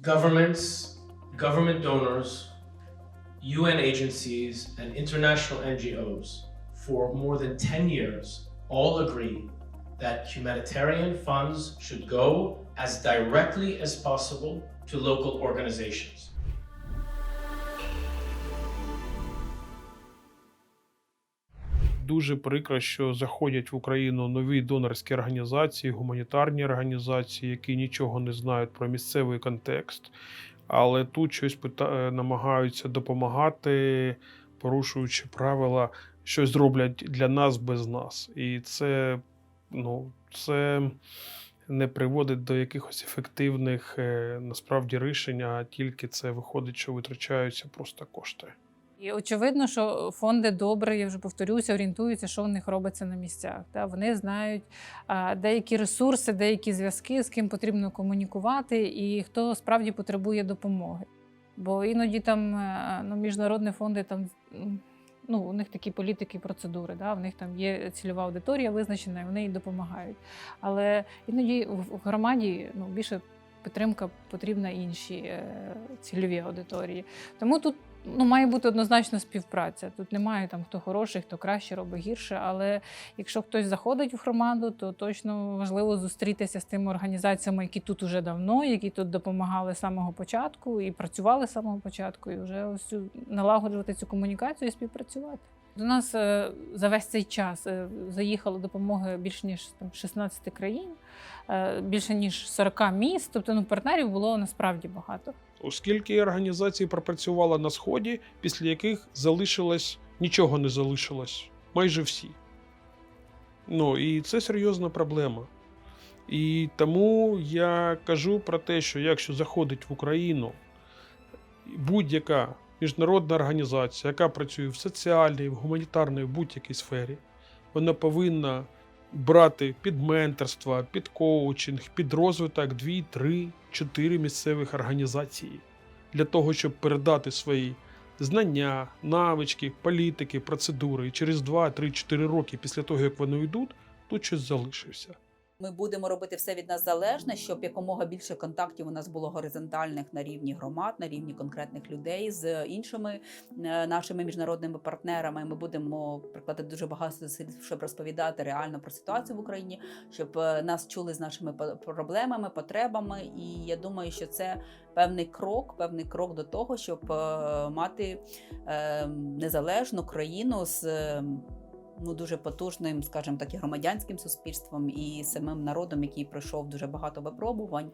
governments, government donors, UN agencies, and international NGOs for more than 10 years all agree that humanitarian funds should go as directly as possible to local organizations. Дуже прикро, що заходять в Україну нові донорські організації, гуманітарні організації, які нічого не знають про місцевий контекст, але тут щось пита- е, намагаються допомагати, порушуючи правила, щось зроблять для нас без нас. І це, ну, це не приводить до якихось ефективних е, насправді рішень, а тільки це виходить, що витрачаються просто кошти. І очевидно, що фонди добре, я вже повторюся, орієнтуються, що в них робиться на місцях. Та вони знають деякі ресурси, деякі зв'язки, з ким потрібно комунікувати, і хто справді потребує допомоги. Бо іноді там е, ну, міжнародні фонди там. Ну, у них такі політики процедури, да? в них там є цільова аудиторія визначена, і вони їй допомагають. Але іноді в громаді ну, більше підтримка потрібна іншій е, цільовій аудиторії. Тому тут ну, має бути однозначно співпраця. Тут немає там хто хороший, хто краще робить гірше. Але якщо хтось заходить в громаду, то точно важливо зустрітися з тими організаціями, які тут уже давно, які тут допомагали з самого початку і працювали з самого початку, і вже ось налагоджувати цю комунікацію і співпрацювати. До нас е, за весь цей час е, заїхало допомоги більш ніж там 16 країн, е, більше ніж 40 міст. Тобто ну, партнерів було насправді багато. Оскільки організації пропрацювала на сході, після яких залишилось нічого не залишилось, майже всі. Ну і це серйозна проблема. І тому я кажу про те, що якщо заходить в Україну будь-яка міжнародна організація, яка працює в соціальній, в гуманітарній, в будь-якій сфері, вона повинна брати під менторство, під коучинг, під розвиток 2, 3, 4 місцевих організацій для того, щоб передати свої знання, навички, політики, процедури. І через 2, 3, 4 роки після того, як вони йдуть, тут щось залишився. Ми будемо робити все від нас залежне, щоб якомога більше контактів у нас було горизонтальних на рівні громад, на рівні конкретних людей з іншими е, нашими міжнародними партнерами. Ми будемо прикладати дуже багато зусиль, щоб розповідати реально про ситуацію в Україні, щоб е, нас чули з нашими проблемами, потребами. І я думаю, що це певний крок, певний крок до того, щоб е, мати е, незалежну країну з. Ну дуже потужним, скажімо так, і громадянським суспільством і самим народом, який пройшов дуже багато випробувань.